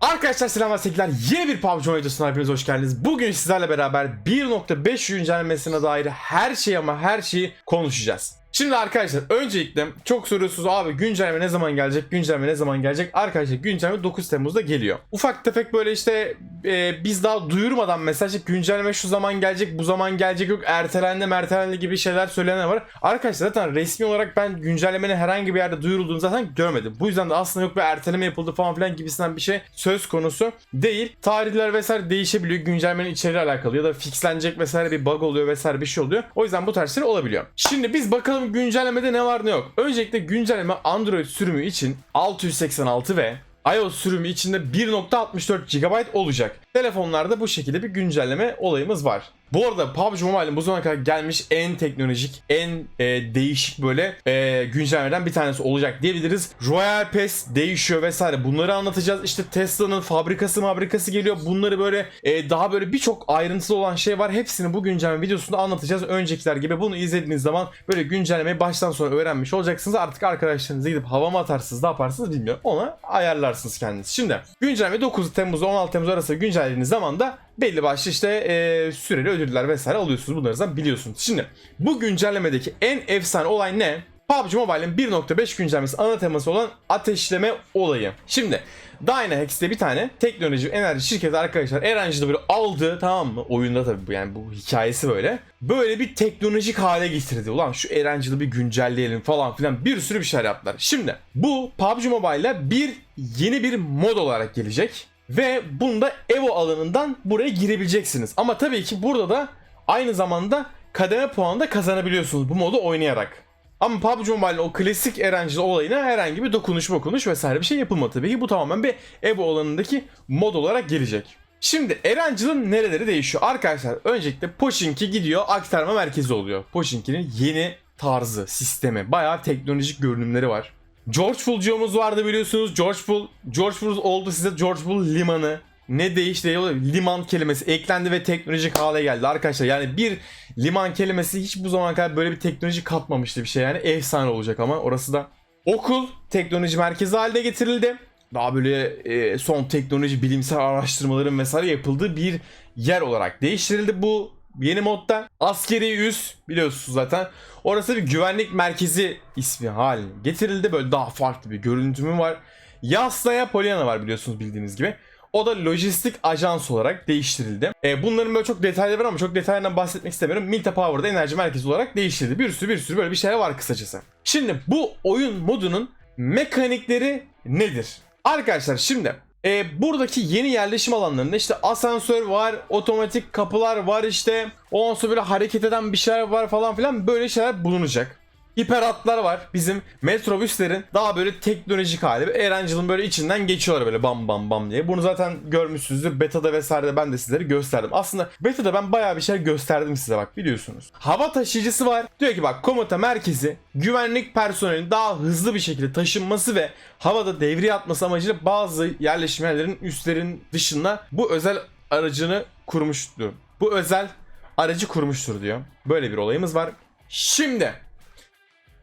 Arkadaşlar selamlar sevgiler. Yeni bir PUBG videosuna hepiniz hoş geldiniz. Bugün sizlerle beraber 1.5 güncellemesine dair her şey ama her şeyi konuşacağız. Şimdi arkadaşlar öncelikle çok soruyorsunuz abi güncelleme ne zaman gelecek güncelleme ne zaman gelecek arkadaşlar güncelleme 9 Temmuz'da geliyor. Ufak tefek böyle işte e, biz daha duyurmadan işte güncelleme şu zaman gelecek bu zaman gelecek yok ertelendi mertelendi gibi şeyler söylenenler var. Arkadaşlar zaten resmi olarak ben güncellemenin herhangi bir yerde duyurulduğunu zaten görmedim. Bu yüzden de aslında yok bir erteleme yapıldı falan filan gibisinden bir şey söz konusu değil. Tarihler vesaire değişebiliyor güncellemenin içeriği alakalı ya da fixlenecek vesaire bir bug oluyor vesaire bir şey oluyor. O yüzden bu tarz olabiliyor. Şimdi biz bakalım güncellemede ne var ne yok. Öncelikle güncelleme Android sürümü için 686 ve iOS sürümü içinde 1.64 GB olacak. Telefonlarda bu şekilde bir güncelleme olayımız var. Bu arada PUBG Mobile'in bu zamana kadar gelmiş en teknolojik, en e, değişik böyle e, güncellemeden bir tanesi olacak diyebiliriz. Royal Pass değişiyor vesaire bunları anlatacağız. İşte Tesla'nın fabrikası fabrikası geliyor. Bunları böyle e, daha böyle birçok ayrıntılı olan şey var. Hepsini bu güncelleme videosunda anlatacağız. Öncekiler gibi bunu izlediğiniz zaman böyle güncellemeyi baştan sona öğrenmiş olacaksınız. Artık arkadaşlarınıza gidip hava mı atarsınız ne yaparsınız bilmiyorum. Ona ayarlarsınız kendiniz. Şimdi güncelleme 9 Temmuz 16 Temmuz arası güncellediğiniz zaman da belli başlı işte e, süreli ödüller vesaire alıyorsunuz. Bunları zaten biliyorsunuz. Şimdi bu güncellemedeki en efsane olay ne? PUBG Mobile'in 1.5 güncellemesi ana teması olan ateşleme olayı. Şimdi Dynahex diye bir tane teknoloji enerji şirketi arkadaşlar Erangel'ı böyle aldı tamam mı? Oyunda tabii bu yani bu hikayesi böyle. Böyle bir teknolojik hale getirdi. Ulan şu Erangel'ı bir güncelleyelim falan filan bir sürü bir şeyler yaptılar. Şimdi bu PUBG Mobile'la bir yeni bir mod olarak gelecek. Ve bunda Evo alanından buraya girebileceksiniz. Ama tabii ki burada da aynı zamanda kademe puanı da kazanabiliyorsunuz bu modu oynayarak. Ama PUBG Mobile'in o klasik Erangel olayına herhangi bir dokunuş dokunuş vesaire bir şey yapılmadı tabii ki. Bu tamamen bir Evo alanındaki mod olarak gelecek. Şimdi Erangel'ın nereleri değişiyor? Arkadaşlar öncelikle Pochinki gidiyor aktarma merkezi oluyor. Pochinki'nin yeni tarzı, sistemi. Bayağı teknolojik görünümleri var. George Pool'cumuz vardı biliyorsunuz. George Pool, George Pool oldu size George Pool limanı. Ne değişti? Liman kelimesi eklendi ve teknolojik hale geldi arkadaşlar. Yani bir liman kelimesi hiç bu zamana kadar böyle bir teknoloji katmamıştı bir şey yani. Efsane olacak ama orası da. Okul teknoloji merkezi haline getirildi. Daha böyle e, son teknoloji bilimsel araştırmaların vesaire yapıldığı bir yer olarak değiştirildi bu yeni modda. Askeri üs biliyorsunuz zaten. Orası bir güvenlik merkezi ismi haline getirildi. Böyle daha farklı bir görüntümü var. Yasnaya Polyana var biliyorsunuz bildiğiniz gibi. O da lojistik ajans olarak değiştirildi. E, bunların böyle çok detayları var ama çok detaylarından bahsetmek istemiyorum. Milta Power'da enerji merkezi olarak değiştirildi. Bir sürü bir sürü böyle bir şeyler var kısacası. Şimdi bu oyun modunun mekanikleri nedir? Arkadaşlar şimdi e, buradaki yeni yerleşim alanlarında işte asansör var, otomatik kapılar var işte. Ondan sonra böyle hareket eden bir şeyler var falan filan böyle şeyler bulunacak. Hiper hatlar var. Bizim metrobüslerin daha böyle teknolojik hali. Erangel'ın böyle içinden geçiyorlar böyle bam bam bam diye. Bunu zaten görmüşsünüzdür. Beta'da vesairede ben de sizlere gösterdim. Aslında Beta'da ben bayağı bir şey gösterdim size bak biliyorsunuz. Hava taşıyıcısı var. Diyor ki bak komuta merkezi güvenlik personelinin daha hızlı bir şekilde taşınması ve havada devriye atması amacıyla bazı yerleşim yerlerin üstlerin dışında bu özel aracını kurmuştur. Bu özel aracı kurmuştur diyor. Böyle bir olayımız var. Şimdi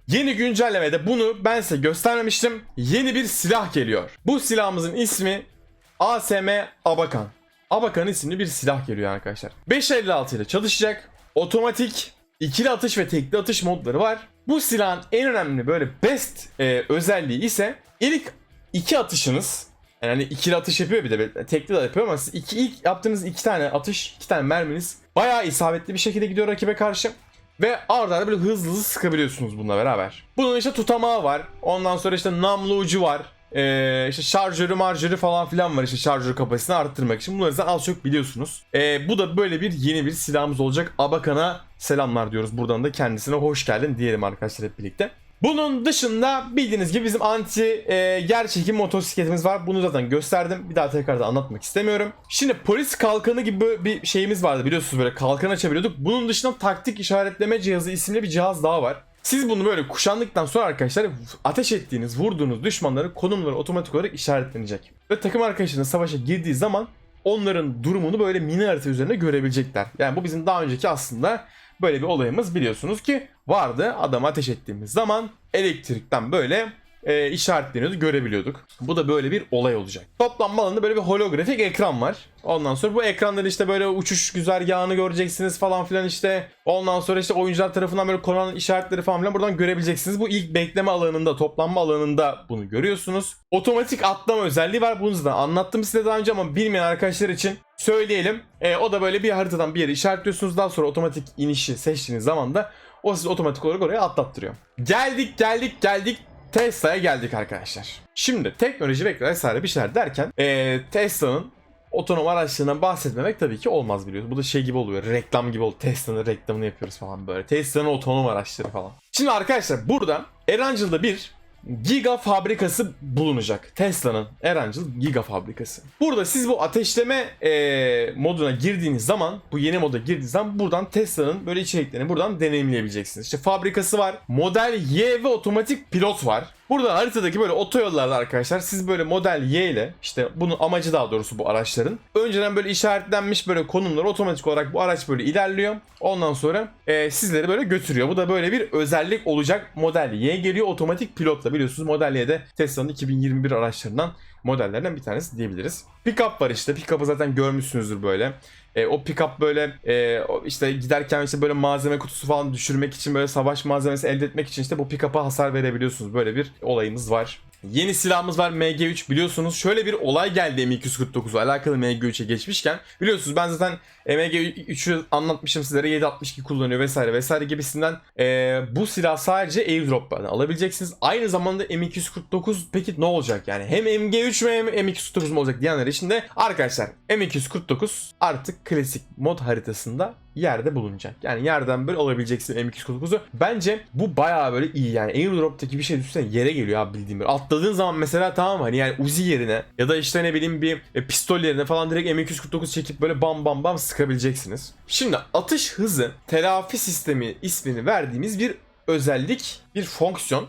Yeni güncellemede bunu ben size göstermemiştim. Yeni bir silah geliyor. Bu silahımızın ismi ASM Abakan. Abakan isimli bir silah geliyor arkadaşlar. 556 ile çalışacak. Otomatik, ikili atış ve tekli atış modları var. Bu silahın en önemli böyle best e, özelliği ise ilk iki atışınız yani ikili atış yapıyor bir de tekli de yapıyor ama siz iki, ilk yaptığınız iki tane atış, iki tane merminiz bayağı isabetli bir şekilde gidiyor rakibe karşı. Ve arda böyle hızlı hızlı sıkabiliyorsunuz bununla beraber. Bunun işte tutamağı var. Ondan sonra işte namlu ucu var. Ee, işte şarjörü marjörü falan filan var işte şarjör kapasitesini arttırmak için. Bunları zaten az çok biliyorsunuz. Ee, bu da böyle bir yeni bir silahımız olacak. Abakan'a selamlar diyoruz. Buradan da kendisine hoş geldin diyelim arkadaşlar hep birlikte. Bunun dışında bildiğiniz gibi bizim anti e, yer çekim motosikletimiz var. Bunu zaten gösterdim. Bir daha tekrar da anlatmak istemiyorum. Şimdi polis kalkanı gibi bir şeyimiz vardı biliyorsunuz böyle kalkan açabiliyorduk. Bunun dışında taktik işaretleme cihazı isimli bir cihaz daha var. Siz bunu böyle kuşandıktan sonra arkadaşlar ateş ettiğiniz, vurduğunuz düşmanların konumları otomatik olarak işaretlenecek. Ve takım arkadaşlarınız savaşa girdiği zaman onların durumunu böyle mini harita üzerinde görebilecekler. Yani bu bizim daha önceki aslında böyle bir olayımız biliyorsunuz ki vardı. Adam ateş ettiğimiz zaman elektrikten böyle e, işaretleniyordu, görebiliyorduk. Bu da böyle bir olay olacak. Toplanma alanında böyle bir holografik ekran var. Ondan sonra bu ekrandan işte böyle uçuş güzergahını göreceksiniz falan filan işte. Ondan sonra işte oyuncular tarafından böyle konan işaretleri falan filan buradan görebileceksiniz. Bu ilk bekleme alanında, toplanma alanında bunu görüyorsunuz. Otomatik atlama özelliği var. Bunu zaten anlattım size daha önce ama bilmeyen arkadaşlar için söyleyelim. E, o da böyle bir haritadan bir yere işaretliyorsunuz. Daha sonra otomatik inişi seçtiğiniz zaman da o sizi otomatik olarak oraya atlattırıyor. Geldik geldik geldik Tesla'ya geldik arkadaşlar. Şimdi teknoloji ve vesaire bir şeyler derken e, Tesla'nın otonom araçlarından bahsetmemek tabii ki olmaz biliyorsunuz. Bu da şey gibi oluyor. Reklam gibi oluyor. Tesla'nın reklamını yapıyoruz falan böyle. Tesla'nın otonom araçları falan. Şimdi arkadaşlar burada Erangel'da bir Giga fabrikası bulunacak. Tesla'nın Erangel Giga fabrikası. Burada siz bu ateşleme e, moduna girdiğiniz zaman, bu yeni moda girdiğiniz zaman buradan Tesla'nın böyle içeriklerini buradan deneyimleyebileceksiniz. İşte fabrikası var, Model Y ve otomatik pilot var. Burada haritadaki böyle otoyollarda arkadaşlar siz böyle model Y ile işte bunun amacı daha doğrusu bu araçların. Önceden böyle işaretlenmiş böyle konumlar otomatik olarak bu araç böyle ilerliyor. Ondan sonra e, sizleri böyle götürüyor. Bu da böyle bir özellik olacak. Model Y geliyor otomatik pilotla biliyorsunuz Model Y'de Tesla'nın 2021 araçlarından modellerden bir tanesi diyebiliriz. Pickup var işte. Pickup'ı zaten görmüşsünüzdür böyle. E, o pickup böyle e, işte giderken işte böyle malzeme kutusu falan düşürmek için böyle savaş malzemesi elde etmek için işte bu pickup'a hasar verebiliyorsunuz. Böyle bir olayımız var. Yeni silahımız var MG3 biliyorsunuz. Şöyle bir olay geldi M249'a alakalı MG3'e geçmişken. Biliyorsunuz ben zaten MG3'ü anlatmışım sizlere 762 kullanıyor vesaire vesaire gibisinden. Ee, bu silah sadece airdrop'tan alabileceksiniz. Aynı zamanda M249 peki ne olacak yani? Hem MG3 mi hem M249 mu olacak diyenler için de arkadaşlar M249 artık klasik mod haritasında yerde bulunacak. Yani yerden böyle alabileceksin M249'u. Bence bu bayağı böyle iyi yani. Airdrop'taki bir şey düşünsene yere geliyor abi bildiğim gibi. Atladığın zaman mesela tamam hani yani Uzi yerine ya da işte ne bileyim bir e, pistol yerine falan direkt M249 çekip böyle bam bam bam sıkabileceksiniz. Şimdi atış hızı telafi sistemi ismini verdiğimiz bir özellik, bir fonksiyon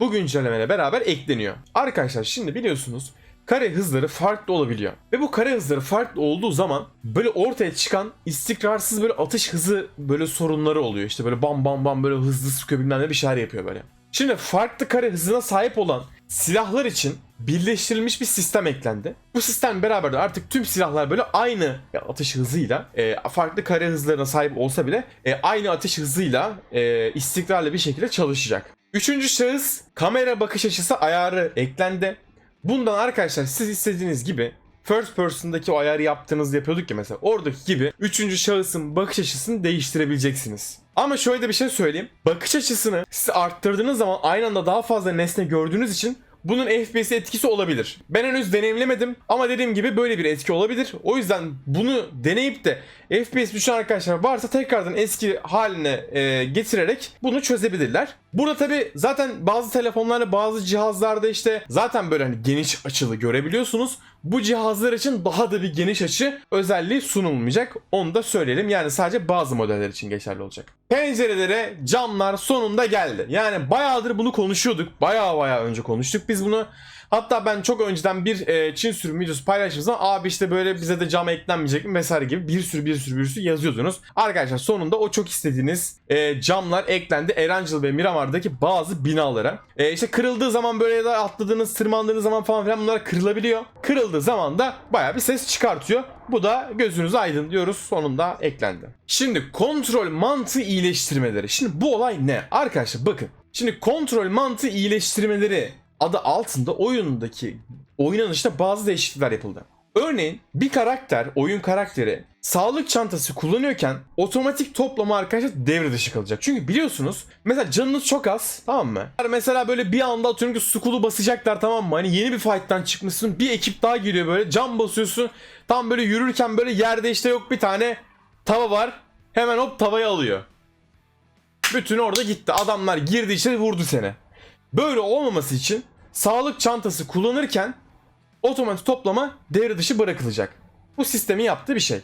bu güncellemeyle beraber ekleniyor. Arkadaşlar şimdi biliyorsunuz kare hızları farklı olabiliyor. Ve bu kare hızları farklı olduğu zaman böyle ortaya çıkan istikrarsız böyle atış hızı böyle sorunları oluyor. İşte böyle bam bam bam böyle hızlı sıkıyor bilmem ne bir şeyler yapıyor böyle. Şimdi farklı kare hızına sahip olan silahlar için birleştirilmiş bir sistem eklendi. Bu sistem beraber de artık tüm silahlar böyle aynı atış hızıyla e, farklı kare hızlarına sahip olsa bile e, aynı atış hızıyla e, istikrarlı bir şekilde çalışacak. Üçüncü şahıs kamera bakış açısı ayarı eklendi. Bundan arkadaşlar siz istediğiniz gibi first person'daki o ayarı yaptığınızda yapıyorduk ya mesela oradaki gibi üçüncü şahısın bakış açısını değiştirebileceksiniz. Ama şöyle de bir şey söyleyeyim. Bakış açısını siz arttırdığınız zaman aynı anda daha fazla nesne gördüğünüz için bunun FPS etkisi olabilir. Ben henüz deneyimlemedim ama dediğim gibi böyle bir etki olabilir. O yüzden bunu deneyip de FPS düşen arkadaşlar varsa tekrardan eski haline e, getirerek bunu çözebilirler. Burada tabi zaten bazı telefonlarda bazı cihazlarda işte zaten böyle hani geniş açılı görebiliyorsunuz. Bu cihazlar için daha da bir geniş açı özelliği sunulmayacak. Onu da söyleyelim. Yani sadece bazı modeller için geçerli olacak. Pencerelere camlar sonunda geldi. Yani bayağıdır bunu konuşuyorduk. Bayağı bayağı önce konuştuk biz bunu. Hatta ben çok önceden bir e, Çin sürüm videosu paylaştığım zaman abi işte böyle bize de cam eklenmeyecek mi vesaire gibi bir sürü bir sürü bir sürü yazıyordunuz. Arkadaşlar sonunda o çok istediğiniz e, camlar eklendi Erangel ve Miramar'daki bazı binalara. E, işte kırıldığı zaman böyle ya da atladığınız tırmandığınız zaman falan filan bunlar kırılabiliyor. Kırıldığı zaman da baya bir ses çıkartıyor. Bu da gözünüz aydın diyoruz sonunda eklendi. Şimdi kontrol mantığı iyileştirmeleri. Şimdi bu olay ne? Arkadaşlar bakın. Şimdi kontrol mantığı iyileştirmeleri adı altında oyundaki oynanışta bazı değişiklikler yapıldı. Örneğin bir karakter, oyun karakteri sağlık çantası kullanıyorken otomatik toplama arkadaşlar devre dışı kalacak. Çünkü biliyorsunuz mesela canınız çok az tamam mı? Mesela böyle bir anda atıyorum ki sukulu basacaklar tamam mı? Hani yeni bir fight'tan çıkmışsın bir ekip daha giriyor böyle cam basıyorsun. Tam böyle yürürken böyle yerde işte yok bir tane tava var. Hemen hop tavayı alıyor. Bütün orada gitti. Adamlar girdi içeri vurdu seni. Böyle olmaması için sağlık çantası kullanırken otomatik toplama devre dışı bırakılacak. Bu sistemin yaptığı bir şey.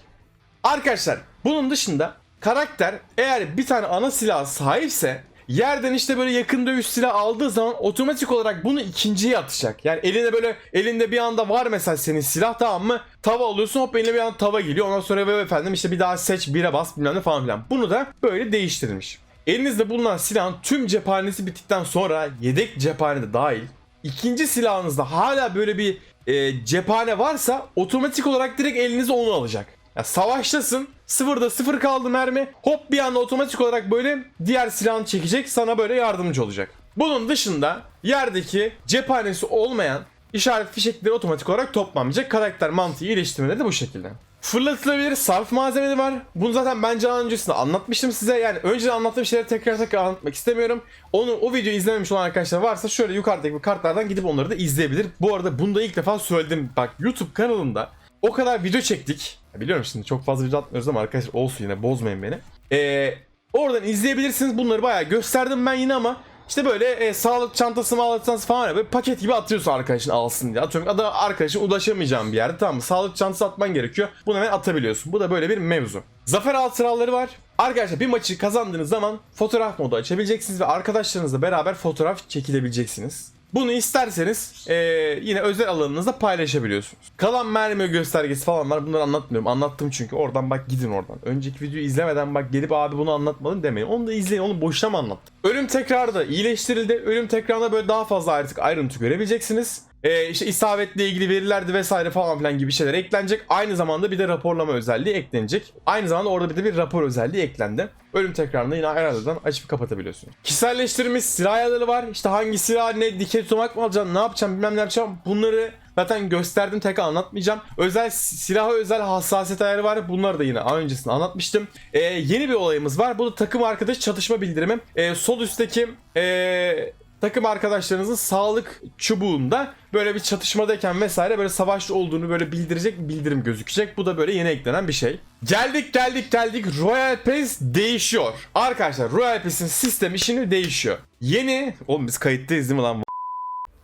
Arkadaşlar bunun dışında karakter eğer bir tane ana silah sahipse yerden işte böyle yakın dövüş silah aldığı zaman otomatik olarak bunu ikinciye atacak. Yani eline böyle elinde bir anda var mesela senin silah tamam mı? Tava alıyorsun hop eline bir anda tava geliyor. Ondan sonra efendim işte bir daha seç bire bas bilmem ne falan filan. Bunu da böyle değiştirilmiş. Elinizde bulunan silahın tüm cephanesi bittikten sonra yedek cephane de dahil ikinci silahınızda hala böyle bir e, cephane varsa otomatik olarak direkt elinize onu alacak. Ya savaştasın sıfırda sıfır kaldı mermi hop bir anda otomatik olarak böyle diğer silahını çekecek sana böyle yardımcı olacak. Bunun dışında yerdeki cephanesi olmayan işaret fişekleri otomatik olarak toplanmayacak. Karakter mantığı iyileştirmeleri de bu şekilde. Fırlatılabilir sarf malzemeleri var. Bunu zaten bence daha öncesinde anlatmıştım size. Yani önceden anlattığım şeyleri tekrar tekrar anlatmak istemiyorum. Onu o videoyu izlememiş olan arkadaşlar varsa şöyle yukarıdaki bu kartlardan gidip onları da izleyebilir. Bu arada bunu da ilk defa söyledim. Bak YouTube kanalımda o kadar video çektik. Biliyorum şimdi çok fazla video atmıyoruz ama arkadaşlar olsun yine bozmayın beni. Ee, oradan izleyebilirsiniz. Bunları bayağı gösterdim ben yine ama işte böyle e, sağlık çantası mağlık çantası falan böyle paket gibi atıyorsun arkadaşın alsın diye. Atıyorum ada arkadaşın ulaşamayacağım bir yerde tamam mı? Sağlık çantası atman gerekiyor. Bunu hemen atabiliyorsun. Bu da böyle bir mevzu. Zafer hatıraları var. Arkadaşlar bir maçı kazandığınız zaman fotoğraf modu açabileceksiniz ve arkadaşlarınızla beraber fotoğraf çekilebileceksiniz. Bunu isterseniz e, yine özel alanınızda paylaşabiliyorsunuz. Kalan mermi göstergesi falan var. Bunları anlatmıyorum. Anlattım çünkü. Oradan bak gidin oradan. Önceki videoyu izlemeden bak gelip abi bunu anlatmadın demeyin. Onu da izleyin. Onu boşuna mı anlattım? Ölüm tekrarı da iyileştirildi. Ölüm tekrarında böyle daha fazla artık ayrıntı görebileceksiniz. E, işte isabetle ilgili verilerdi vesaire falan filan gibi şeyler eklenecek. Aynı zamanda bir de raporlama özelliği eklenecek. Aynı zamanda orada bir de bir rapor özelliği eklendi. Ölüm tekrarını yine ayarlardan açıp kapatabiliyorsun. Kişiselleştirilmiş silah ayarları var. İşte hangi silah ne dikey tutmak mı alacaksın ne yapacağım bilmem ne yapacağım. Bunları zaten gösterdim tekrar anlatmayacağım. Özel silaha özel hassasiyet ayarı var. Bunları da yine öncesinde anlatmıştım. Ee, yeni bir olayımız var. Bu da takım arkadaş çatışma bildirimi. Ee, sol üstteki ee, takım arkadaşlarınızın sağlık çubuğunda böyle bir çatışmadayken vesaire böyle savaşta olduğunu böyle bildirecek bir bildirim gözükecek. Bu da böyle yeni eklenen bir şey. Geldik geldik geldik Royal Pass değişiyor. Arkadaşlar Royal Pass'in sistemi şimdi değişiyor. Yeni... Oğlum biz kayıttayız değil mi lan?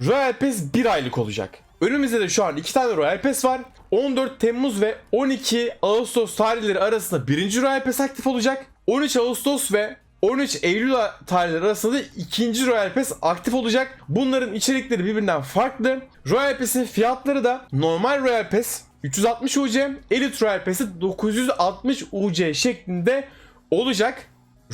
Royal Pass 1 aylık olacak. Önümüzde de şu an 2 tane Royal Pass var. 14 Temmuz ve 12 Ağustos tarihleri arasında birinci Royal Pass aktif olacak. 13 Ağustos ve 13 Eylül tarihleri arasında da ikinci Royal Pass aktif olacak. Bunların içerikleri birbirinden farklı. Royal Pass'in fiyatları da normal Royal Pass 360 UC, Elite Royal Pass'i 960 UC şeklinde olacak.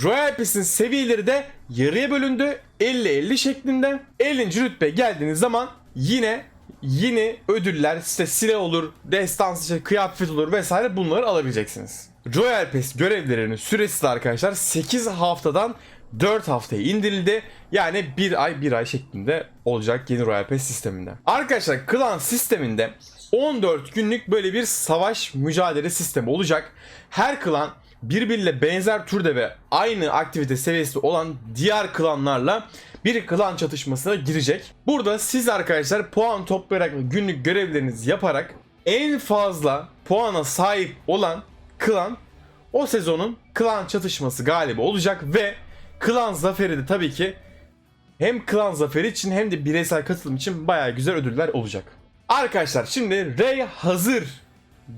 Royal Pass'in seviyeleri de yarıya bölündü. 50-50 şeklinde. 50. rütbe geldiğiniz zaman yine yeni ödüller işte silah olur, destansı işte kıyafet olur vesaire bunları alabileceksiniz. Royal Pass görevlerinin süresi de arkadaşlar 8 haftadan 4 haftaya indirildi. Yani 1 ay 1 ay şeklinde olacak yeni Royal Pass sisteminde. Arkadaşlar klan sisteminde 14 günlük böyle bir savaş mücadele sistemi olacak. Her klan birbiriyle benzer türde ve aynı aktivite seviyesi olan diğer klanlarla bir klan çatışmasına girecek. Burada siz arkadaşlar puan toplayarak günlük görevlerinizi yaparak en fazla puana sahip olan klan o sezonun klan çatışması galibi olacak ve klan zaferi de tabii ki hem klan zaferi için hem de bireysel katılım için bayağı güzel ödüller olacak. Arkadaşlar şimdi Ray hazır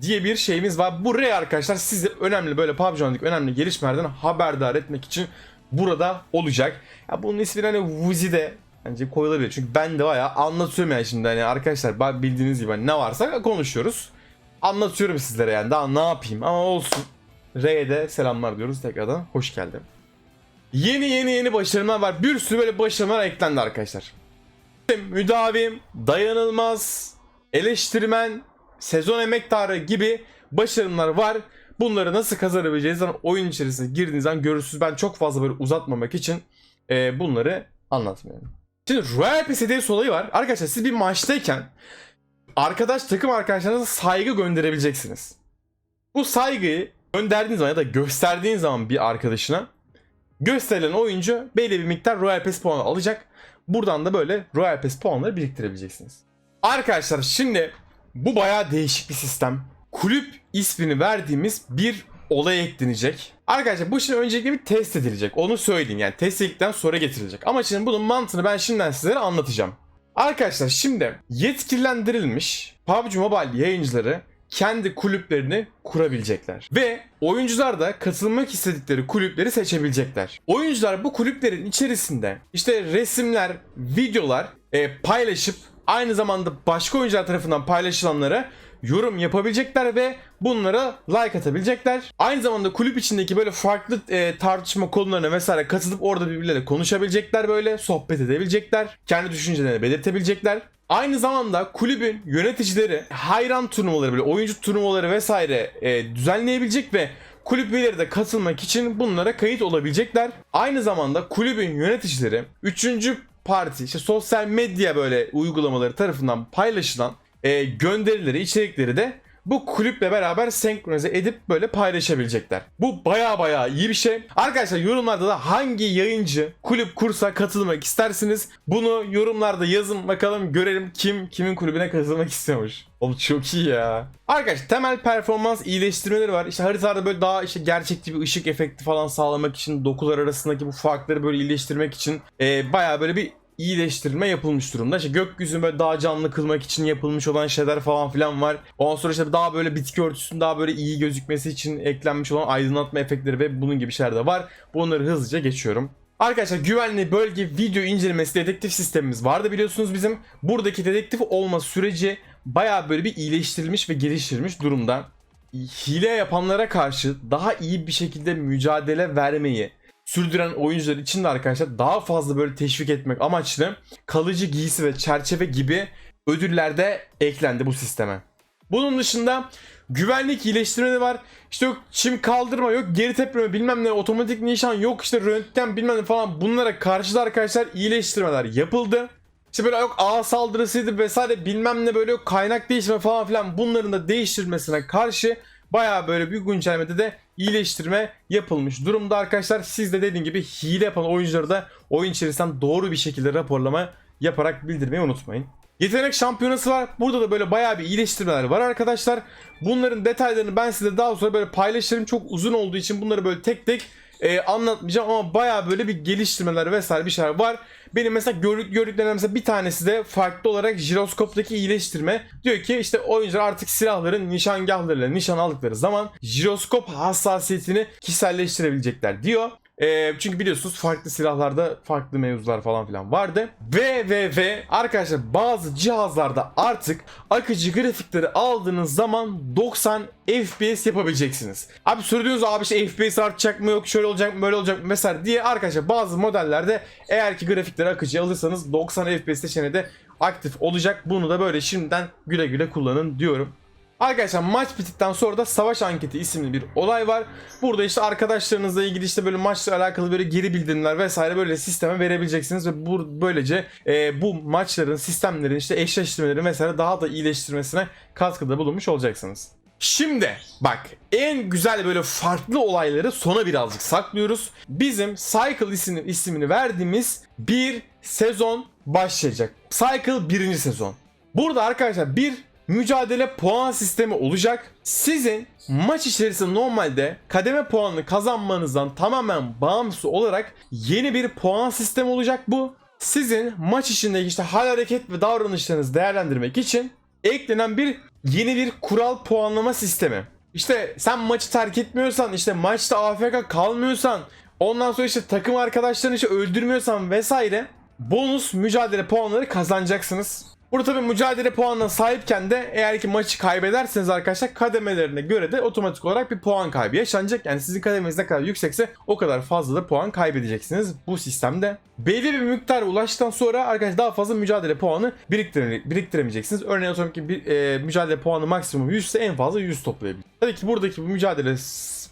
diye bir şeyimiz var. Bu Ray arkadaşlar sizi önemli böyle PUBG önemli gelişmelerden haberdar etmek için burada olacak. Ya bunun ismini hani Wuzi de bence koyulabilir. Çünkü ben de bayağı anlatıyorum yani şimdi hani arkadaşlar bildiğiniz gibi hani ne varsa konuşuyoruz. Anlatıyorum sizlere yani daha ne yapayım ama olsun. Ray'e de selamlar diyoruz tekrardan. Hoş geldin. Yeni yeni yeni başarımlar var. Bir sürü böyle başarımlar eklendi arkadaşlar. Müdavim, dayanılmaz, eleştirmen, sezon emektarı gibi başarımlar var. Bunları nasıl kazanabileceğiniz zaman oyun içerisine girdiğiniz zaman görürsünüz. Ben çok fazla böyle uzatmamak için e, bunları anlatmıyorum. Şimdi Royal Pass hediyesi olayı var. Arkadaşlar siz bir maçtayken arkadaş takım arkadaşlarınıza saygı gönderebileceksiniz. Bu saygıyı gönderdiğiniz zaman ya da gösterdiğiniz zaman bir arkadaşına gösterilen oyuncu belli bir miktar Royal Pass puanı alacak. Buradan da böyle Royal Pass puanları biriktirebileceksiniz. Arkadaşlar şimdi bu bayağı değişik bir sistem. Kulüp ismini verdiğimiz bir olay eklenecek. Arkadaşlar bu şimdi öncelikle bir test edilecek. Onu söyleyeyim yani test edildikten sonra getirilecek. Ama şimdi bunun mantığını ben şimdiden sizlere anlatacağım. Arkadaşlar şimdi yetkilendirilmiş PUBG Mobile yayıncıları kendi kulüplerini kurabilecekler. Ve oyuncular da katılmak istedikleri kulüpleri seçebilecekler. Oyuncular bu kulüplerin içerisinde işte resimler, videolar e, paylaşıp aynı zamanda başka oyuncular tarafından paylaşılanlara yorum yapabilecekler ve bunlara like atabilecekler. Aynı zamanda kulüp içindeki böyle farklı e, tartışma konularına vesaire katılıp orada birbirleriyle konuşabilecekler böyle sohbet edebilecekler. Kendi düşüncelerini belirtebilecekler. Aynı zamanda kulübün yöneticileri hayran turnuvaları böyle oyuncu turnuvaları vesaire e, düzenleyebilecek ve kulüp üyeleri de katılmak için bunlara kayıt olabilecekler. Aynı zamanda kulübün yöneticileri 3. parti işte sosyal medya böyle uygulamaları tarafından paylaşılan e, gönderileri, içerikleri de bu kulüple beraber senkronize edip böyle paylaşabilecekler. Bu baya baya iyi bir şey. Arkadaşlar yorumlarda da hangi yayıncı kulüp kursa katılmak istersiniz? Bunu yorumlarda yazın bakalım görelim kim kimin kulübüne katılmak istiyormuş. Oğlum çok iyi ya. Arkadaşlar temel performans iyileştirmeleri var. İşte haritalarda böyle daha işte gerçekçi bir ışık efekti falan sağlamak için dokular arasındaki bu farkları böyle iyileştirmek için e, baya böyle bir iyileştirme yapılmış durumda. İşte gökyüzünü böyle daha canlı kılmak için yapılmış olan şeyler falan filan var. Ondan sonra işte daha böyle bitki örtüsünün daha böyle iyi gözükmesi için eklenmiş olan aydınlatma efektleri ve bunun gibi şeyler de var. Bunları hızlıca geçiyorum. Arkadaşlar güvenli bölge video incelemesi dedektif sistemimiz vardı biliyorsunuz bizim. Buradaki dedektif olma süreci bayağı böyle bir iyileştirilmiş ve geliştirilmiş durumda. Hile yapanlara karşı daha iyi bir şekilde mücadele vermeyi, sürdüren oyuncular için de arkadaşlar daha fazla böyle teşvik etmek amaçlı kalıcı giysi ve çerçeve gibi ödüller de eklendi bu sisteme. Bunun dışında güvenlik iyileştirmeleri var. İşte yok çim kaldırma yok geri tepme bilmem ne otomatik nişan yok işte röntgen bilmem ne falan bunlara karşı da arkadaşlar iyileştirmeler yapıldı. İşte böyle yok ağ saldırısıydı vesaire bilmem ne böyle yok kaynak değişme falan filan bunların da değiştirilmesine karşı Baya böyle bir güncellemede de iyileştirme yapılmış durumda arkadaşlar. Siz de dediğim gibi hile yapan oyuncuları da oyun içerisinden doğru bir şekilde raporlama yaparak bildirmeyi unutmayın. Yetenek şampiyonası var. Burada da böyle bayağı bir iyileştirmeler var arkadaşlar. Bunların detaylarını ben size daha sonra böyle paylaşırım. Çok uzun olduğu için bunları böyle tek tek e, anlatmayacağım ama bayağı böyle bir geliştirmeler vesaire bir şeyler var. Benim mesela gördük, gördüklerimden mesela bir tanesi de farklı olarak jiroskoptaki iyileştirme. Diyor ki işte oyuncular artık silahların nişangahlarıyla nişan aldıkları zaman jiroskop hassasiyetini kişiselleştirebilecekler diyor. E, çünkü biliyorsunuz farklı silahlarda farklı mevzular falan filan vardı. Ve ve ve arkadaşlar bazı cihazlarda artık akıcı grafikleri aldığınız zaman 90 FPS yapabileceksiniz. Abi soruyorsunuz abi işte FPS artacak mı yok şöyle olacak mı böyle olacak mı mesela diye arkadaşlar bazı modellerde eğer ki grafikleri akıcı alırsanız 90 FPS seçeneği de aktif olacak. Bunu da böyle şimdiden güle güle kullanın diyorum. Arkadaşlar maç bittikten sonra da savaş anketi isimli bir olay var. Burada işte arkadaşlarınızla ilgili işte böyle maçla alakalı böyle geri bildirimler vesaire böyle sisteme verebileceksiniz ve bu böylece e, bu maçların sistemlerin işte eşleştirmelerin vesaire daha da iyileştirmesine katkıda bulunmuş olacaksınız. Şimdi bak en güzel böyle farklı olayları sona birazcık saklıyoruz. Bizim Cycle isimli, ismini verdiğimiz bir sezon başlayacak. Cycle birinci sezon. Burada arkadaşlar bir mücadele puan sistemi olacak. Sizin maç içerisinde normalde kademe puanını kazanmanızdan tamamen bağımsız olarak yeni bir puan sistemi olacak bu. Sizin maç içindeki işte hal hareket ve davranışlarınızı değerlendirmek için eklenen bir yeni bir kural puanlama sistemi. İşte sen maçı terk etmiyorsan, işte maçta AFK kalmıyorsan, ondan sonra işte takım arkadaşlarını işte öldürmüyorsan vesaire bonus mücadele puanları kazanacaksınız. Burada tabii mücadele puanına sahipken de eğer ki maçı kaybederseniz arkadaşlar kademelerine göre de otomatik olarak bir puan kaybı yaşanacak. Yani sizin kademeniz ne kadar yüksekse o kadar fazla da puan kaybedeceksiniz bu sistemde. Belli bir miktar ulaştıktan sonra arkadaşlar daha fazla mücadele puanı biriktire, biriktiremeyeceksiniz. Örneğin atıyorum ki bir e, mücadele puanı maksimum 100 ise en fazla 100 toplayabilirsiniz. Tabii ki buradaki bu mücadele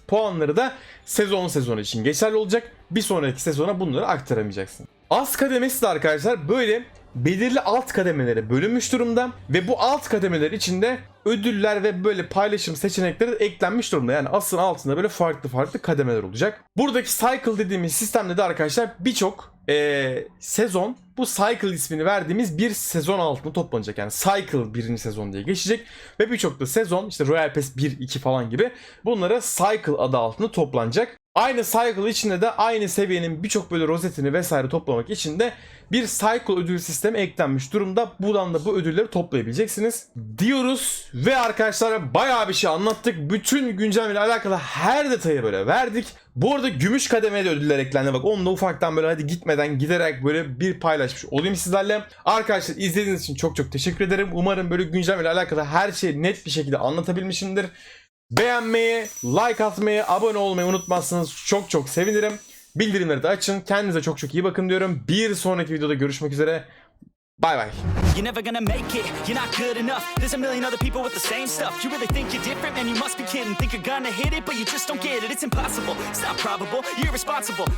puanları da sezon sezonu için geçerli olacak. Bir sonraki sezona bunları aktaramayacaksın. Az kademesi de arkadaşlar böyle belirli alt kademelere bölünmüş durumda ve bu alt kademeler içinde ödüller ve böyle paylaşım seçenekleri de eklenmiş durumda. Yani asın altında böyle farklı farklı kademeler olacak. Buradaki Cycle dediğimiz sistemde de arkadaşlar birçok eee, sezon bu Cycle ismini verdiğimiz bir sezon altında toplanacak. Yani Cycle birinci sezon diye geçecek. Ve birçok da sezon işte Royal Pass 1, 2 falan gibi bunlara Cycle adı altında toplanacak. Aynı cycle içinde de aynı seviyenin birçok böyle rozetini vesaire toplamak için de bir cycle ödül sistemi eklenmiş durumda. Buradan da bu ödülleri toplayabileceksiniz diyoruz. Ve arkadaşlar bayağı bir şey anlattık. Bütün güncellemeyle alakalı her detayı böyle verdik. Bu arada gümüş kademeye de ödüller eklendi. Bak onu da ufaktan böyle hadi gitmeden giderek böyle bir paylaşmış olayım sizlerle. Arkadaşlar izlediğiniz için çok çok teşekkür ederim. Umarım böyle güncellemeyle alakalı her şeyi net bir şekilde anlatabilmişimdir. Beğenmeyi, like atmayı, abone olmayı unutmazsanız çok çok sevinirim. Bildirimleri de açın. Kendinize çok çok iyi bakın diyorum. Bir sonraki videoda görüşmek üzere. Bay bay. You're never gonna make it, you're not good enough. There's a million other people with the same stuff. You really think you're different, man? You must be kidding. Think you're gonna hit it, but you just don't get it. It's impossible, it's not probable, you're irresponsible.